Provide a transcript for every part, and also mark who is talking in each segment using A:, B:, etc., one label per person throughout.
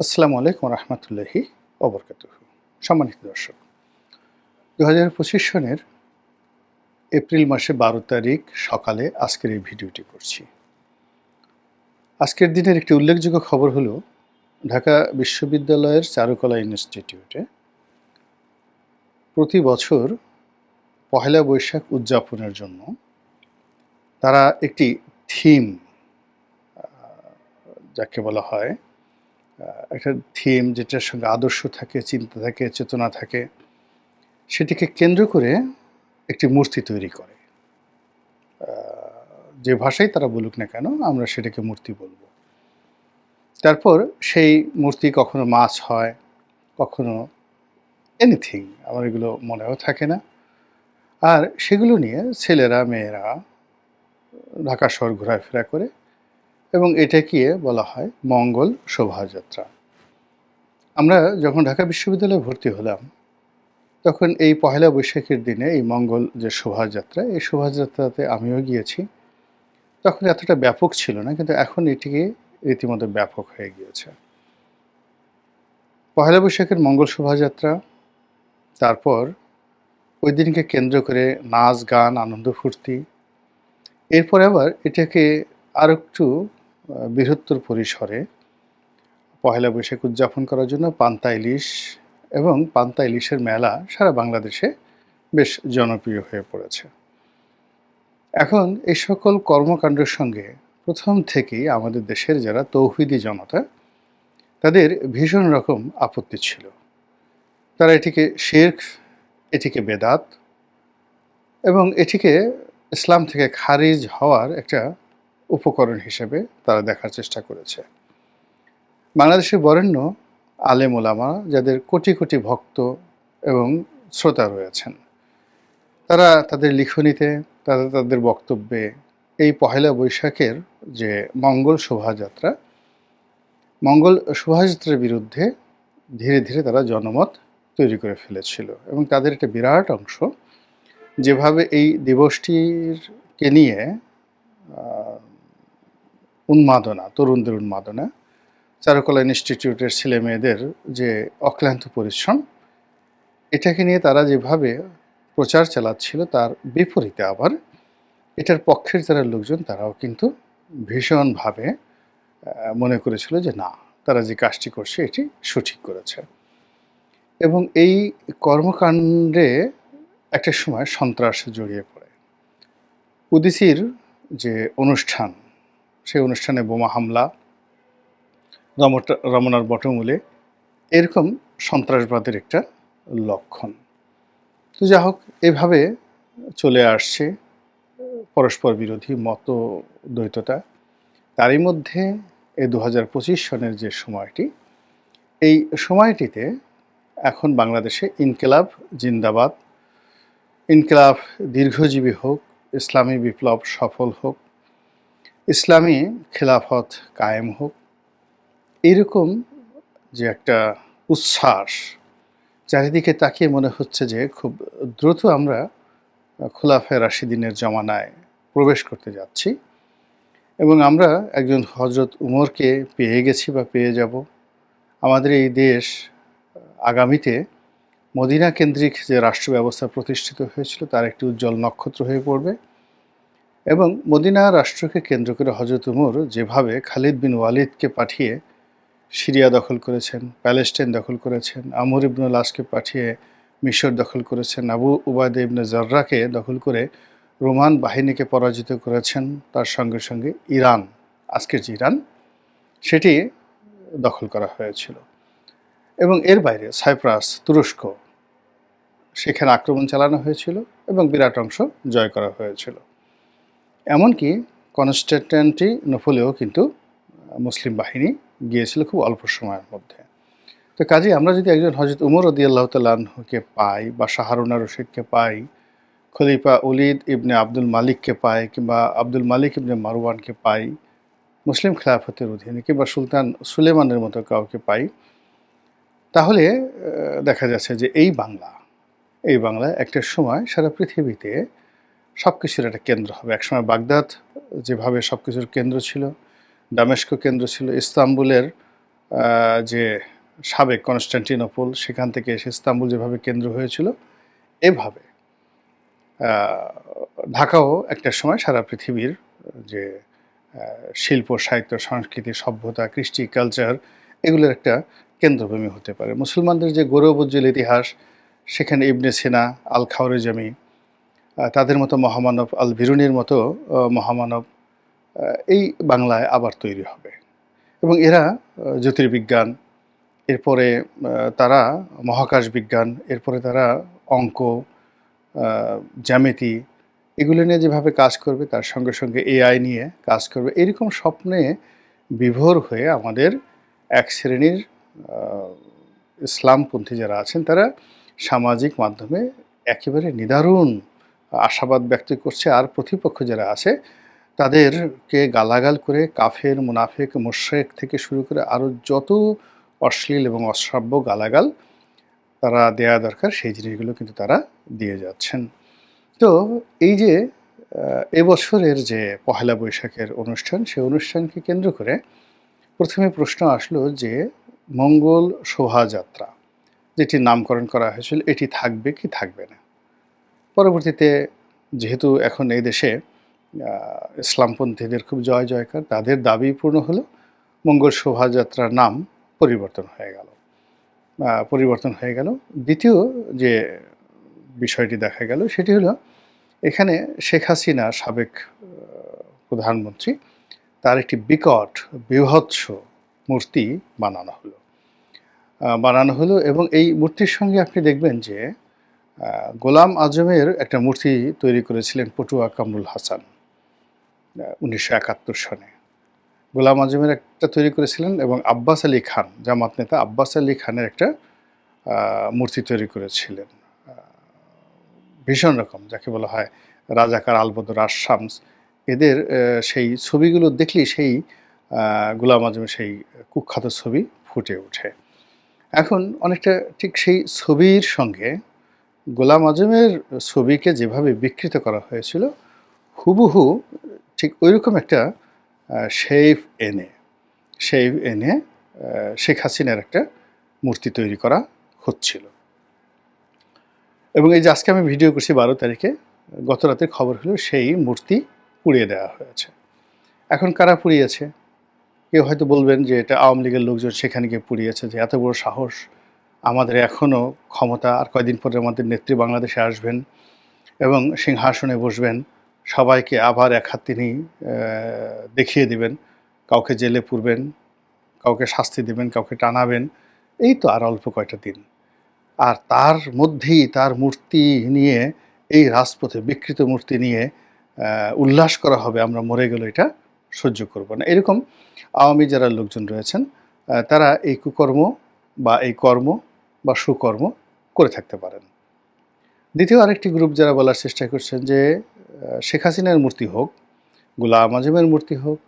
A: আসসালামু আলাইকুম রহমতুল্লাহি অবরকাত সম্মানিত দর্শক দু হাজার পঁচিশ সনের এপ্রিল মাসে বারো তারিখ সকালে আজকের এই ভিডিওটি করছি। আজকের দিনের একটি উল্লেখযোগ্য খবর হলো, ঢাকা বিশ্ববিদ্যালয়ের চারুকলা ইনস্টিটিউটে প্রতি বছর পহেলা বৈশাখ উদযাপনের জন্য তারা একটি থিম যাকে বলা হয় একটা থিম যেটার সঙ্গে আদর্শ থাকে, চিন্তা থাকে, চেতনা থাকে, সেটিকে কেন্দ্র করে একটি মূর্তি তৈরি করে। যে ভাষায় তারা বলুক না কেন, আমরা সেটাকে মূর্তি বলব। তারপর সেই মূর্তি কখনো মাছ হয়, কখনো এনিথিং আমার এগুলো মনেও থাকে না। আর সেগুলো নিয়ে ছেলেরা, মেয়েরা ঢাকা শহর ঘোরাফেরা করে। এবং এটাকে বলা হয় মঙ্গল শোভাযাত্রা। আমরা যখন ঢাকা বিশ্ববিদ্যালয়ে ভর্তি হলাম, তখন এই পহেলা বৈশাখের দিনে এই মঙ্গল যে শোভাযাত্রা, এই শোভাযাত্রাতে আমিও গিয়েছি। তখন এতটা ব্যাপক ছিল না, কিন্তু এখন এটিকে রীতিমতো ব্যাপক হয়ে গিয়েছে। পহেলা বৈশাখের মঙ্গল শোভাযাত্রা, তারপর ওই দিনকে কেন্দ্র করে নাচ, গান, আনন্দ ফুর্তি, এরপরে আবার এটাকে আর একটু বৃহত্তর পরিসরে পহেলা বৈশাখ উদযাপন করার জন্য পান্তা ইলিশ এবং পান্তা ইলিশের মেলা সারা বাংলাদেশে বেশ জনপ্রিয় হয়ে পড়েছে। এখন এই সকল কর্মকাণ্ডের সঙ্গে প্রথম থেকেই আমাদের দেশের যারা তৌহিদি জনতা, তাদের ভীষণ রকম আপত্তি ছিল। তারা এটিকে শেরক, এটিকে বেদাত এবং এটিকে ইসলাম থেকে খারিজ হওয়ার একটা উপকরণ হিসেবে তারা দেখার চেষ্টা করেছে। বাংলাদেশের বরেণ্য আলেম ওলামা যাদের কোটি কোটি ভক্ত এবং শ্রোতা রয়েছেন, তারা তাদের লিখনীতে, তারা তাদের বক্তব্যে এই পহেলা বৈশাখের যে মঙ্গল শোভাযাত্রা, মঙ্গল শোভাযাত্রার বিরুদ্ধে ধীরে ধীরে তারা জনমত তৈরি করে ফেলেছিল এবং তাদের একটা বিরাট অংশ যেভাবে এই দিবসটিরকে নিয়ে উন্মাদনা, তরুণদের উন্মাদনা। চারুকলা ইনস্টিটিউটের ছেলে মেয়েদের যে অক্লান্ত পরিশ্রম, এটাকে নিয়ে তারা যেভাবে প্রচার চালাচ্ছিল তার বিপরীতে আবার এটার পক্ষের যারা লোকজন, তারাও কিন্তু ভীষণভাবে মনে করেছিল যে না, তারা যে কাজটি করছে এটি সঠিক করেছে। এবং এই কর্মকাণ্ডে একটা সময় সন্ত্রাস জড়িয়ে পড়ে। উদিসির যে অনুষ্ঠান সেই অনুষ্ঠানে বোমা হামলা রমনার বটমূলে, এরকম সন্ত্রাসবাদের একটা লক্ষণ। তো যা হোক, এভাবে চলে আসছে পরস্পর বিরোধী মত দ্বৈততা তারই মধ্যে এই দু সনের যে সময়টি, এই সময়টিতে এখন বাংলাদেশে ইনকেলাব, জিন্দাবাদ, ইনকেলাব দীর্ঘজীবী হোক, ইসলামী বিপ্লব সফল হোক ইসলামী খেলাফত কায়েম হোক। এইরকম যে একটা উচ্ছ্বাস চারিদিকে তাকিয়ে মনে হচ্ছে যে খুব দ্রুত আমরা খোলাফে রাশিদিনের জমানায় প্রবেশ করতে যাচ্ছি এবং আমরা একজন হজরত উমরকে পেয়ে গেছি বা পেয়ে যাব। আমাদের এই দেশ আগামীতে মদিনা কেন্দ্রিক যে রাষ্ট্র ব্যবস্থা প্রতিষ্ঠিত হয়েছিল তার একটি উজ্জ্বল নক্ষত্র হয়ে পড়বে। এবং মদিনা রাষ্ট্রকে কেন্দ্র করে হজরত উমর যেভাবে খালিদ বিন ওয়ালিদকে পাঠিয়ে সিরিয়া দখল করেছেন, প্যালেস্টাইন দখল করেছেন, আমর ইবনুল লাসকে পাঠিয়ে মিশর দখল করেছেন, আবু উবায়দ ইবনে জর্রাকে দখল করে রোমান বাহিনীকে পরাজিত করেছেন, তার সঙ্গে সঙ্গে ইরান, আজকের যে ইরান, সেটি দখল করা হয়েছিল। এবং এর বাইরে সাইপ্রাস, তুরস্ক, সেখানে আক্রমণ চালানো হয়েছিল এবং বিরাট অংশ জয় করা হয়েছিল। এমনকি কনস্ট্যান্টি নফলেও কিন্তু মুসলিম বাহিনী গিয়েছিল খুব অল্প সময়ের মধ্যে। তো কাজে আমরা যদি একজন হজরত উমর রদি আল্লাহ তাল্লাহকে পাই বা শাহরুনা রশিদকে পাই, খলিফা উলিদ ইবনে আব্দুল মালিককে পাই কিংবা আব্দুল মালিক ইবনে মারওয়ানকে পাই, মুসলিম খেলাফতের অধীনে কিংবা সুলতান সুলেমানের মতো কাউকে পাই, তাহলে দেখা যাচ্ছে যে এই বাংলা এই বাংলা একটা সময় সারা পৃথিবীতে সব কিছুর একটা কেন্দ্র হবে। একসময় বাগদাদ যেভাবে সব কিছুর কেন্দ্র ছিল দামেস্ক কেন্দ্র ছিল ইস্তাম্বুলের যে সাবেক কনস্টান্টিনোপল সেখান থেকে এসে ইস্তাম্বুল যেভাবে কেন্দ্র হয়েছিল এভাবে। ঢাকাও একটা সময় সারা পৃথিবীর যে শিল্প সাহিত্য সংস্কৃতি সভ্যতা কৃষ্টি কালচার এগুলোর একটা কেন্দ্রভূমি হতে পারে। মুসলমানদের যে গৌরবোজ্জ্বল ইতিহাস সেখানে ইবনে সিনা আল খাওয়ারিজামি আহ, তাদের মতো মহামানব, আল বিরুনির মতো মহামানব এই বাংলায় আবার তৈরি হবে। এবং এরা জ্যোতির্বিজ্ঞান, এরপরে তারা মহাকাশ বিজ্ঞান এরপরে তারা অঙ্ক জ্যামিতি, এগুলো নিয়ে যেভাবে কাজ করবে, তার সঙ্গে সঙ্গে এআই নিয়ে কাজ করবে, এরকম স্বপ্নে বিভোর হয়ে আমাদের এক শ্রেণির ইসলামপন্থী যারা আছেন, তারা সামাজিক মাধ্যমে একেবারে নিদারুণ আশাবাদ ব্যক্ত করছে আর প্রতিপক্ষ যারা আছে, তাদেরকে গালাগাল করে কাফের, মুনাফেক মোশেক থেকে শুরু করে আরও যত অশ্লীল এবং অশ্রাব্য গালাগাল তারা দেয়া দরকার, সেই জিনিসগুলো কিন্তু তারা দিয়ে যাচ্ছেন। তো এই যে এবছরের যে পহেলা বৈশাখের অনুষ্ঠান, সেই অনুষ্ঠানকে কেন্দ্র করে প্রথমে প্রশ্ন আসলো যে, মঙ্গল শোভাযাত্রা যেটির নামকরণ করা হয়েছিল, এটি থাকবে কি থাকবে না? পরবর্তীতে যেহেতু এখন এই দেশে ইসলামপন্থীদের খুব জয় জয়কার, তাদের দাবি পূর্ণ হলো, মঙ্গল শোভাযাত্রার নাম পরিবর্তন হয়ে গেল। পরিবর্তন হয়ে গেল। দ্বিতীয় যে বিষয়টি দেখা গেল, সেটি হলো এখানে শেখ হাসিনা সাবেক প্রধানমন্ত্রী, তার একটি বিকট বৃহৎস মূর্তি বানানো হলো। বানানো হলো এবং এই মূর্তির সঙ্গে আপনি দেখবেন যে গোলাম আজমের একটা মূর্তি তৈরি করেছিলেন পটুয়া কামরুল হাসান উনিশশো একাত্তর সনে। গোলাম আজমের একটা তৈরি করেছিলেন এবং আব্বাস আলী খান, জামাত নেতা আব্বাস আলী খানের একটা মূর্তি তৈরি করেছিলেন। ভীষণ রকম, যাকে বলা হয় রাজাকার আলবদর আশামস এদের সেই ছবিগুলো দেখলেই সেই গোলাম আজমের সেই কুখ্যাত ছবি ফুটে ওঠে। এখন অনেকটা ঠিক সেই ছবির সঙ্গে গোলাম আজমের ছবিকে যেভাবে বিকৃত করা হয়েছিল, হুবহু ঠিক ওইরকম একটা শেফ এনে শেফ এনে শেখ হাসিনার একটা মূর্তি তৈরি করা হচ্ছিল। এবং এই যে আজকে আমি ভিডিও করছি বারো তারিখে, গত রাতের খবর হলো সেই মূর্তি পুড়িয়ে দেওয়া হয়েছে। এখন কারা পুড়িয়েছে? কেউ হয়তো বলবেন যে এটা আওয়ামী লীগের লোকজন সেখানে গিয়ে পুড়িয়েছে, যে এত বড় সাহস আমাদের এখনও ক্ষমতা আর কয়দিন পরে আমাদের নেত্রী বাংলাদেশে আসবেন এবং সিংহাসনে বসবেন, সবাইকে আবার এক হাত তিনি দেখিয়ে দিবেন, কাউকে জেলে পুরবেন, কাউকে শাস্তি দেবেন, কাউকে টানাবেন, এই তো আর অল্প কয়টা দিন। আর তার মধ্যেই তার মূর্তি নিয়ে, এই রাজপথে বিকৃত মূর্তি নিয়ে উল্লাস করা হবে, আমরা মরে গেলে এটা সহ্য করব না। এরকম আওয়ামী যারা লোকজন রয়েছেন তারা এই কুকর্ম বা এই কর্ম বা সুকর্ম করে থাকতে পারেন। দ্বিতীয় আরেকটি গ্রুপ যারা বলার চেষ্টা করছেন যে শেখ হাসিনার মূর্তি হোক, গোলাম আজমের মূর্তি হোক,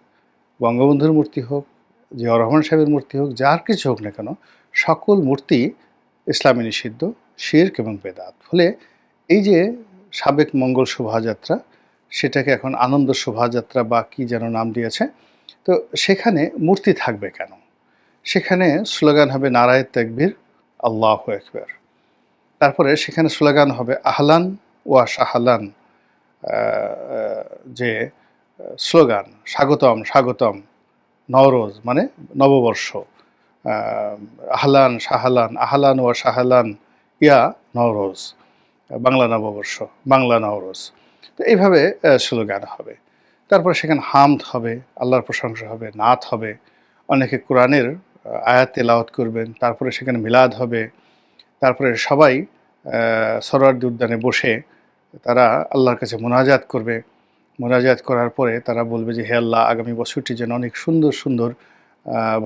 A: বঙ্গবন্ধুর মূর্তি হোক, জিয়াউর রহমান সাহেবের মূর্তি হোক, যার কিছু হোক না কেন, সকল মূর্তি ইসলামী নিষিদ্ধ, শির্ক এবং বেদাত। ফলে এই যে সাবেক মঙ্গল শোভাযাত্রা, সেটাকে এখন আনন্দ শোভাযাত্রা বা কি যেন নাম দিয়েছে, তো সেখানে মূর্তি থাকবে কেন? সেখানে স্লোগান হবে নারায় তেকবির আল্লাহ একবার তারপরে সেখানে স্লোগান হবে আহলান ওয়া শাহালান যে স্লোগান, স্বাগতম স্বাগতম, নওরোজ মানে নববর্ষ আহলান শাহালান, আহলান ওয়া শাহালান, ইয়া নওরোজ, বাংলা নববর্ষ, বাংলা নওরোজ। তো এইভাবে স্লোগান হবে। তারপর সেখানে হামদ হবে, আল্লাহর প্রশংসা হবে নাথ হবে, অনেকে কোরআনের আয়াত তেলাওয়াত করবেন, তারপরে সেখানে মিলাদ হবে, তারপরে সবাই সরোয়ার্দি উদ্যানে বসে তারা আল্লাহর কাছে মোনাজাত করবে। মোনাজাত করার পরে তারা বলবে যে, হে আল্লাহ, আগামী বছরটি যেন অনেক সুন্দর সুন্দর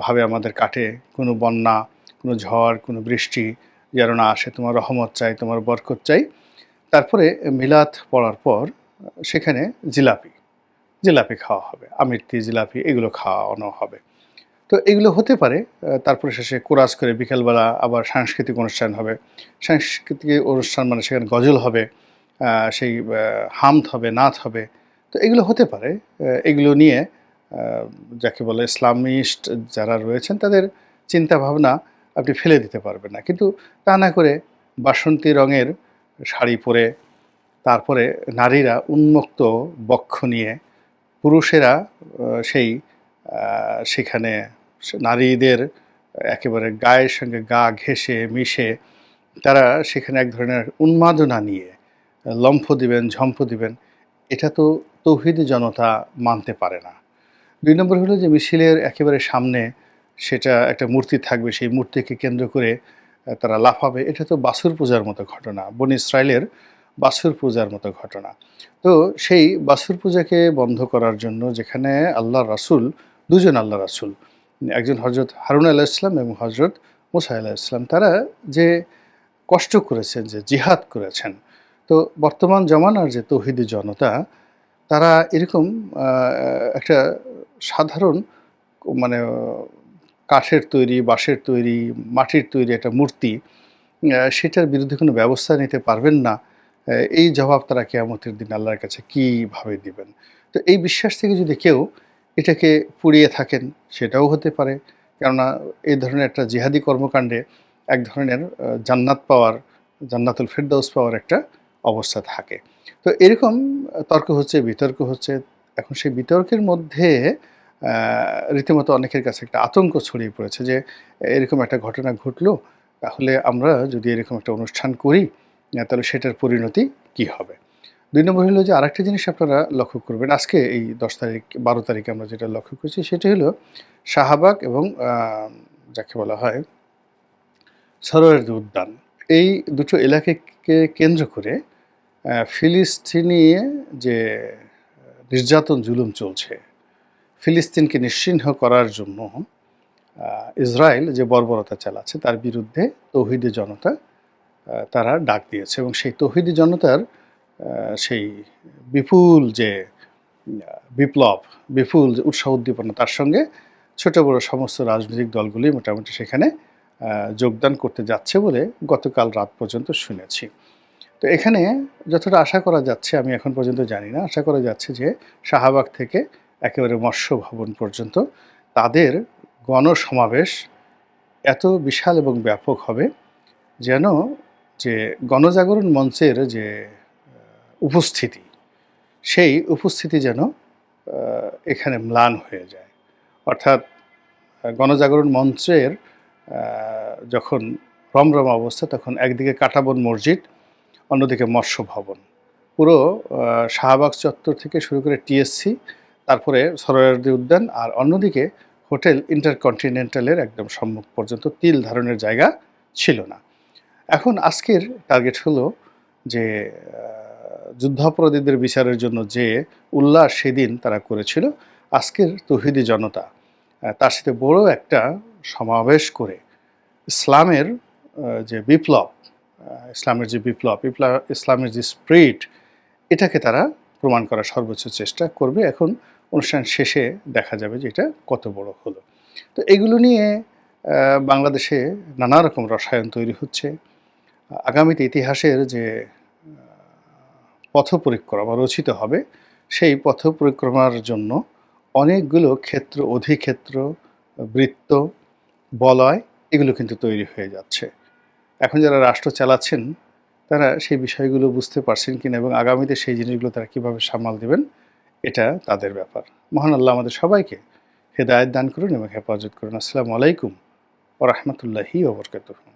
A: ভাবে আমাদের কাটে। কোনো বন্যা, কোনো ঝড়, কোনো বৃষ্টি যেন না আসে। তোমার রহমত চাই, তোমার বরকত চাই। তারপরে মিলাদ পড়ার পর সেখানে জিলাপি জিলাপি খাওয়া হবে। আমিরতি জিলাপি এগুলো খাওয়ানো হবে। তো এগুলো হতে পারে তারপরে শেষে কোরাস করে বিকেলবেলা আবার সাংস্কৃতিক অনুষ্ঠান হবে। সাংস্কৃতিক অনুষ্ঠান মানে সেখানে গজল হবে সেই হামদ হবে নাথ হবে। তো এগুলো হতে পারে এগুলো নিয়ে যাকে বলে ইসলামিস্ট যারা রয়েছেন তাদের চিন্তা ভাবনা আপনি ফেলে দিতে পারবেন না। কিন্তু তা না করে বাসন্তী রঙের শাড়ি পরে তারপরে নারীরা উন্মুক্ত বক্ষ নিয়ে পুরুষেরা সেই সেখানে নারীদের একেবারে গায়ের সঙ্গে গা ঘেঁষে, মিশে, তারা সেখানে এক ধরনের উন্মাদনা নিয়ে, লম্ফ দিবেন, ঝম্প দিবেন, এটা তো তৌহিদি জনতা মানতে পারে না। দুই নম্বর হলো যে মিছিলের একেবারে সামনে সেটা একটা মূর্তি থাকবে, সেই মূর্তিকে কেন্দ্র করে তারা লাফাবে, এটা তো বাসুর পূজার মতো ঘটনা, বন ইসরায়েলের বাসুর পূজার মতো ঘটনা। তো সেই বাসুর পূজাকে বন্ধ করার জন্য যেখানে আল্লাহ রাসূল, দুজন আল্লাহ রাসূল একজন হজরত হারুন আলাহ ইসলাম এবং হজরত মুসা আলাহ ইসলাম তারা যে কষ্ট করেছেন, যে জিহাদ করেছেন, তো বর্তমান জমানার যে তৌহিদি জনতা, তারা এরকম একটা সাধারণ মানে কাঠের তৈরি, বাঁশের তৈরি, মাটির তৈরি একটা মূর্তি সেটার বিরুদ্ধে কোনো ব্যবস্থা নিতে পারবেন না এই জবাব তারা কেয়ামতের দিন আল্লাহর কাছে কীভাবে দিবেন? তো এই বিশ্বাস থেকে যদি কেউ এটাকে পুড়িয়ে থাকেন, সেটাও হতে পারে। কেননা এই ধরনের একটা জিহাদি কর্মকাণ্ডে এক ধরনের জান্নাত পাওয়ার, জান্নাতুল ফেরদাউস পাওয়ার একটা অবস্থা থাকে। তো এরকম তর্ক হচ্ছে, বিতর্ক হচ্ছে। এখন সেই বিতর্কের মধ্যে রীতিমতো অনেকের কাছে একটা আতঙ্ক ছড়িয়ে পড়েছে যে, এরকম একটা ঘটনা ঘটলো, তাহলে আমরা যদি এরকম একটা অনুষ্ঠান করি তাহলে সেটার পরিণতি কি হবে? দুই নম্বর হলো যে আরেকটা জিনিস আপনারা লক্ষ্য করবেন, আজকে এই দশ তারিখ, বারো তারিখে আমরা যেটা লক্ষ্য করছি সেটা হলো শাহবাগ এবং যাকে বলা হয় সরোয়ারদি উদ্যান। এই দুটো এলাকাকে কেন্দ্র করে ফিলিস্তিনি যে নির্যাতন জুলুম চলছে, ফিলিস্তিনকে নিশ্চিহ্ন করার জন্য ইসরায়েল যে বর্বরতা চালাচ্ছে তার বিরুদ্ধে তৌহিদি জনতা তারা ডাক দিয়েছে এবং সেই তৌহিদি জনতার সেই বিপুল যে বিপ্লব, বিপুল যে উৎসাহ উদ্দীপনা, তার সঙ্গে ছোট বড় সমস্ত রাজনৈতিক দলগুলি মোটামুটি সেখানে যোগদান করতে যাচ্ছে বলে গতকাল রাত পর্যন্ত শুনেছি। তো এখানে যতটা আশা করা যাচ্ছে, আমি এখন পর্যন্ত জানি না, আশা করা যাচ্ছে যে শাহবাগ থেকে একেবারে মৎস্য ভবন পর্যন্ত তাদের গণসমাবেশ এত বিশাল এবং ব্যাপক হবে যেন যে গণজাগরণ মঞ্চের যে উপস্থিতি, সেই উপস্থিতি যেন এখানে ম্লান হয়ে যায়। অর্থাৎ গণজাগরণ মঞ্চের যখন রমরম অবস্থা, তখন একদিকে কাটাবন মসজিদ, অন্যদিকে মৎস্য ভবন। পুরো শাহবাগ চত্বর থেকে শুরু করে টিএসসি, তারপরে সরোয়ারদি উদ্যান আর অন্যদিকে হোটেল ইন্টারকন্টিনেন্টালের একদম সম্মুখ পর্যন্ত তিল ধারণের জায়গা ছিল না। এখন আজকের টার্গেট হলো যে যুদ্ধাপরাধীদের বিচারের জন্য যে উল্লাস সেদিন তারা করেছিল, আজকের তৌহিদি জনতা তার সাথে বড় একটা সমাবেশ করে ইসলামের যে বিপ্লব ইসলামের যে বিপ্লব ইসলামের যে স্প্রিট, এটাকে তারা প্রমাণ করার সর্বোচ্চ চেষ্টা করবে। এখন অনুষ্ঠান শেষে দেখা যাবে যে এটা কত বড় হলো। তো এগুলো নিয়ে বাংলাদেশে নানা রকম রসায়ন তৈরি হচ্ছে। আগামীতে ইতিহাসের যে পথ পরিক্রমা রচিত হবে। সেই পথ পরিক্রমার জন্য অনেকগুলো ক্ষেত্র, অধিক্ষেত্র, বৃত্ত, বলয় এগুলো কিন্তু তৈরি হয়ে যাচ্ছে। এখন যারা রাষ্ট্র চালাচ্ছেন, তারা সেই বিষয়গুলো বুঝতে পারছেন কিনা এবং আগামীতে সেই জিনিসগুলো তারা কীভাবে সামাল দেবেন, এটা তাদের ব্যাপার। মহান আল্লাহ আমাদের সবাইকে হেদায়ত দান করুন এবং হেফাজত করুন। আসসালামু আলাইকুম ও রহমতুল্লাহি ওবরকাতুহ